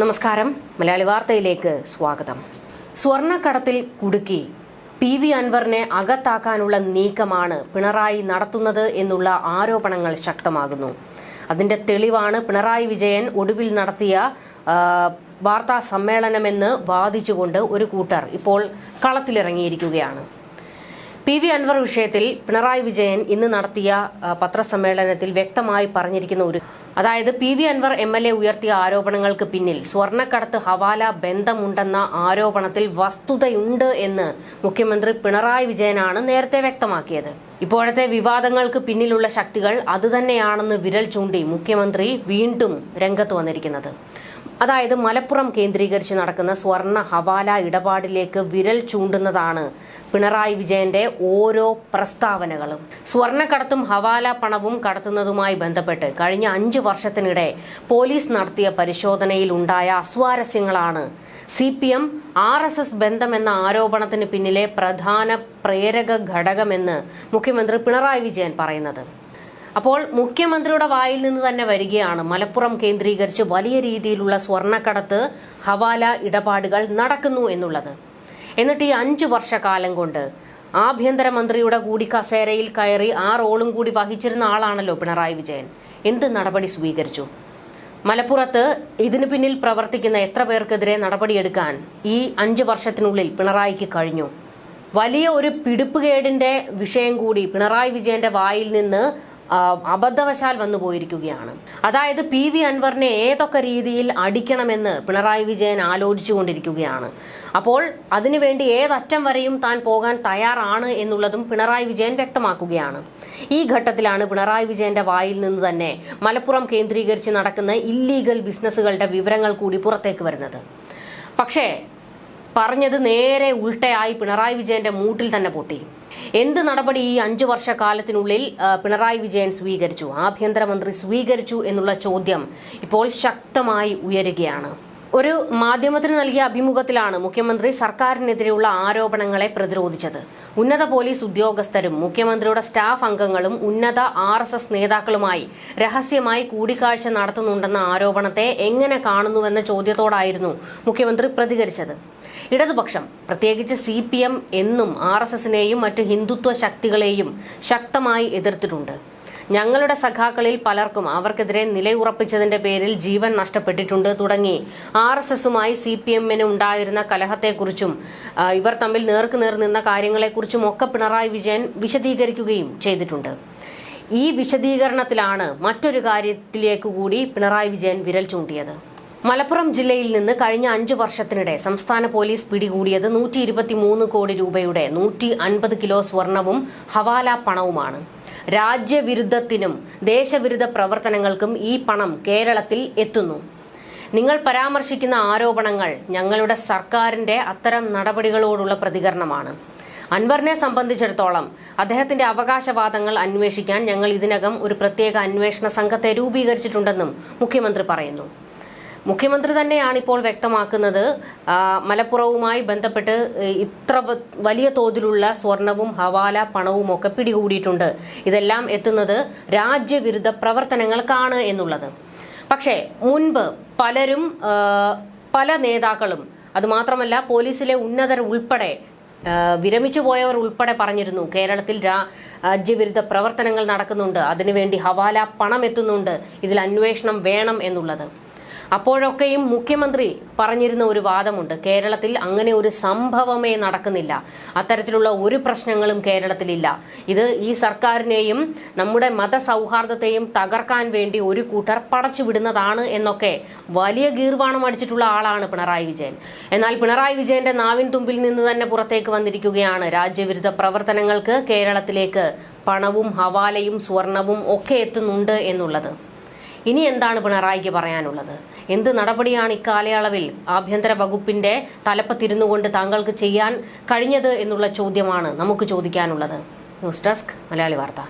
നമസ്കാരം. മലയാളി വാർത്തയിലേക്ക് സ്വാഗതം. സ്വർണക്കടത്തിൽ കുടുക്കി. പി വി അൻവറിനെ അകത്താക്കാനുള്ള നീക്കമാണ് പിണറായി നടത്തുന്നത് എന്നുള്ള ആരോപണങ്ങൾ ശക്തമാകുന്നു. അതിന്റെ തെളിവാണ് പിണറായി വിജയൻ ഒടുവിൽ നടത്തിയ വാർത്താ സമ്മേളനമെന്ന് വാദിച്ചുകൊണ്ട് ഒരു കൂട്ടർ ഇപ്പോൾ കളത്തിലിറങ്ങിയിരിക്കുകയാണ്. പി വി അൻവർ വിഷയത്തിൽ പിണറായി വിജയൻ ഇന്ന് നടത്തിയ പത്രസമ്മേളനത്തിൽ വ്യക്തമായി പറഞ്ഞിരിക്കുന്ന ഒരു അതായത് P V Anvar M L A ഉയർത്തിയ ആരോപണങ്ങൾക്ക് പിന്നിൽ സ്വർണക്കടത്ത് ഹവാല ബന്ധമുണ്ടെന്ന ആരോപണത്തിൽ വസ്തുതയുണ്ട് എന്ന് മുഖ്യമന്ത്രി പിണറായി വിജയനാണ് നേരത്തെ വ്യക്തമാക്കിയത്. ഇപ്പോഴത്തെ വിവാദങ്ങൾക്ക് പിന്നിലുള്ള ശക്തികൾ അതുതന്നെയാണെന്ന് വിരൽ ചൂണ്ടി മുഖ്യമന്ത്രി വീണ്ടും രംഗത്ത് വന്നിരിക്കുന്നത്. അതായത് മലപ്പുറം കേന്ദ്രീകരിച്ച് നടക്കുന്ന സ്വർണ ഹവാല ഇടപാടിലേക്ക് വിരൽ ചൂണ്ടുന്നതാണ് പിണറായി വിജയന്റെ ഓരോ പ്രസ്താവനകളും. സ്വർണക്കടത്തും ഹവാല പണവും കടത്തുന്നതുമായി ബന്ധപ്പെട്ട് കഴിഞ്ഞ അഞ്ചു വർഷത്തിനിടെ പോലീസ് നടത്തിയ പരിശോധനയിൽ ഉണ്ടായ അസ്വാരസ്യങ്ങളാണ് C P M R S S ബന്ധമെന്ന ആരോപണത്തിന് പിന്നിലെ പ്രധാന പ്രേരക ഘടകമെന്ന് മുഖ്യമന്ത്രി പിണറായി വിജയൻ പറയുന്നത്. അപ്പോൾ മുഖ്യമന്ത്രിയുടെ വായിൽ നിന്ന് തന്നെ വരികയാണ്. മലപ്പുറം കേന്ദ്രീകരിച്ച് വലിയ രീതിയിലുള്ള സ്വർണക്കടത്ത് ഹവാല ഇടപാടുകൾ നടക്കുന്നു എന്നുള്ളത്. എന്നിട്ട് ഈ അഞ്ചു വർഷക്കാലം കൊണ്ട് ആഭ്യന്തരമന്ത്രിയുടെ കൂടി കസേരയിൽ കയറി ആ റോളും കൂടി വഹിച്ചിരുന്ന ആളാണല്ലോ പിണറായി വിജയൻ. എന്ത് നടപടി സ്വീകരിച്ചു? മലപ്പുറത്ത് ഇതിനു പിന്നിൽ പ്രവർത്തിക്കുന്ന എത്ര പേർക്കെതിരെ നടപടിയെടുക്കാൻ ഈ അഞ്ചു വർഷത്തിനുള്ളിൽ പിണറായിക്ക് കഴിഞ്ഞു? വലിയ ഒരു പിടിപ്പുകേടിന്റെ വിഷയം കൂടി പിണറായി വിജയന്റെ വായിൽ നിന്ന് അബദ്ധവശാൽ വന്നു പോയിരിക്കുകയാണ്. അതായത് പി വി അൻവറിനെ ഏതൊക്കെ രീതിയിൽ അടിക്കണമെന്ന് പിണറായി വിജയൻ ആലോചിച്ചുകൊണ്ടിരിക്കുകയാണ്. അപ്പോൾ അതിനുവേണ്ടി ഏതറ്റം വരെയും താൻ പോകാൻ തയ്യാറാണ് എന്നുള്ളതും പിണറായി വിജയൻ വ്യക്തമാക്കുകയാണ്. ഈ ഘട്ടത്തിലാണ് പിണറായി വിജയന്റെ വായിൽ നിന്ന് തന്നെ മലപ്പുറം കേന്ദ്രീകരിച്ച് നടക്കുന്ന ഇല്ലീഗൽ ബിസിനസ്സുകളുടെ വിവരങ്ങൾ കൂടി പുറത്തേക്ക് വരുന്നത്. പക്ഷേ പറഞ്ഞത് നേരെ ഉൾട്ടയായി പിണറായി വിജയന്റെ മൂട്ടിൽ തന്നെ പൊട്ടി. എന്ത് നടപടി ഈ അഞ്ചു വർഷ കാലത്തിനുള്ളിൽ പിണറായി വിജയൻ സ്വീകരിച്ചു? ആഭ്യന്തരമന്ത്രി സ്വീകരിച്ചു എന്നുള്ള ചോദ്യം ഇപ്പോൾ ശക്തമായി ഉയരുകയാണ്. ഒരു മാധ്യമത്തിന് നൽകിയ അഭിമുഖത്തിലാണ് മുഖ്യമന്ത്രി സർക്കാരിനെതിരെയുള്ള ആരോപണങ്ങളെ പ്രതിരോധിച്ചത്. ഉന്നത പോലീസ് ഉദ്യോഗസ്ഥരും മുഖ്യമന്ത്രിയുടെ സ്റ്റാഫ് അംഗങ്ങളും ഉന്നത ആർ എസ് എസ് നേതാക്കളുമായി രഹസ്യമായി കൂടിക്കാഴ്ച നടത്തുന്നുണ്ടെന്ന ആരോപണത്തെ എങ്ങനെ കാണുന്നുവെന്ന ചോദ്യത്തോടായിരുന്നു മുഖ്യമന്ത്രി പ്രതികരിച്ചത്. ഇടതുപക്ഷം പ്രത്യേകിച്ച് സി പി എം എന്നും ആർ എസ് എസിനെയും മറ്റ് ഹിന്ദുത്വ ശക്തികളെയും ശക്തമായി എതിർത്തിട്ടുണ്ട്. ഞങ്ങളുടെ സഖാക്കളിൽ പലർക്കും അവർക്കെതിരെ നിലയുറപ്പിച്ചതിന്റെ പേരിൽ ജീവൻ നഷ്ടപ്പെട്ടിട്ടുണ്ട് തുടങ്ങി. ആർ എസ് എസുമായി സി പി എമ്മിന് ഉണ്ടായിരുന്ന കലഹത്തെക്കുറിച്ചും ഇവർ തമ്മിൽ നേർക്കുനേർ നിന്ന കാര്യങ്ങളെക്കുറിച്ചും ഒക്കെ പിണറായി വിജയൻ വിശദീകരിക്കുകയും ചെയ്തിട്ടുണ്ട്. ഈ വിശദീകരണത്തിലാണ് മറ്റൊരു കാര്യത്തിലേക്ക് കൂടി പിണറായി വിജയൻ വിരൽ ചൂണ്ടിയത്. മലപ്പുറം ജില്ലയിൽ നിന്ന് കഴിഞ്ഞ അഞ്ചു വർഷത്തിനിടെ സംസ്ഥാന പോലീസ് പിടികൂടിയത് നൂറ്റി കോടി രൂപയുടെ നൂറ്റി കിലോ സ്വർണവും ഹവാല പണവുമാണ്. രാജ്യവിരുദ്ധത്തിനും ദേശവിരുദ്ധ പ്രവർത്തനങ്ങൾക്കും ഈ പണം കേരളത്തിൽ എത്തുന്നു. നിങ്ങൾ പരാമർശിക്കുന്ന ആരോപണങ്ങൾ ഞങ്ങളുടെ സർക്കാരിന്റെ അത്തരം നടപടികളോടുള്ള പ്രതികരണമാണ്. അൻവറിനെ സംബന്ധിച്ചിടത്തോളം അദ്ദേഹത്തിന്റെ അവകാശവാദങ്ങൾ അന്വേഷിക്കാൻ ഞങ്ങൾ ഇതിനകം ഒരു പ്രത്യേക അന്വേഷണ സംഘത്തെ രൂപീകരിച്ചിട്ടുണ്ടെന്നും മുഖ്യമന്ത്രി പറയുന്നു. മുഖ്യമന്ത്രി തന്നെയാണ് ഇപ്പോൾ വ്യക്തമാക്കുന്നത് മലപ്പുറവുമായി ബന്ധപ്പെട്ട് ഇത്ര വലിയ തോതിലുള്ള സ്വർണവും ഹവാല പണവും ഒക്കെ പിടികൂടിയിട്ടുണ്ട്. ഇതെല്ലാം എത്തുന്നത് രാജ്യവിരുദ്ധ പ്രവർത്തനങ്ങൾക്കാണ് എന്നുള്ളത്. പക്ഷേ മുൻപ് പലരും പല നേതാക്കളും അതുമാത്രമല്ല പോലീസിലെ ഉന്നതർ ഉൾപ്പെടെ വിരമിച്ചു പോയവർ ഉൾപ്പെടെ പറഞ്ഞിരുന്നു കേരളത്തിൽ രാജ്യവിരുദ്ധ പ്രവർത്തനങ്ങൾ നടക്കുന്നുണ്ട് അതിനുവേണ്ടി ഹവാല പണം എത്തുന്നുണ്ട് ഇതിൽ അന്വേഷണം വേണം എന്നുള്ളത്. അപ്പോഴൊക്കെയും മുഖ്യമന്ത്രി പറഞ്ഞിരുന്ന ഒരു വാദമുണ്ട്. കേരളത്തിൽ അങ്ങനെ ഒരു സംഭവമേ നടക്കുന്നില്ല. അത്തരത്തിലുള്ള ഒരു പ്രശ്നങ്ങളും കേരളത്തിലില്ല. ഇത് ഈ സർക്കാരിനെയും നമ്മുടെ മതസൗഹാർദ്ദത്തെയും തകർക്കാൻ വേണ്ടി ഒരു കൂട്ടർ പടച്ചുവിടുന്നതാണ് എന്നൊക്കെ വലിയ ഗീർവാണം അടിച്ചിട്ടുള്ള ആളാണ് പിണറായി വിജയൻ. എന്നാൽ പിണറായി വിജയന്റെ നാവിൻ തുമ്പിൽ നിന്ന് തന്നെ പുറത്തേക്ക് വന്നിരിക്കുകയാണ്. രാജ്യവിരുദ്ധ പ്രവർത്തനങ്ങൾക്ക് കേരളത്തിലേക്ക് പണവും ഹവാലയും സ്വർണവും ഒക്കെ എത്തുന്നുണ്ട് എന്നുള്ളത്. ഇനി എന്താണ് പിണറായിക്ക് പറയാനുള്ളത്? എന്ത് നടപടിയാണ് ഇക്കാലയളവിൽ ആഭ്യന്തര വകുപ്പിന്റെ തലപ്പത്തിരുന്നു കൊണ്ട് താങ്കൾക്ക് ചെയ്യാൻ കഴിഞ്ഞത് എന്നുള്ള ചോദ്യമാണ് നമുക്ക് ചോദിക്കാനുള്ളത്. ന്യൂസ് ഡെസ്ക് മലയാളി വാർത്ത.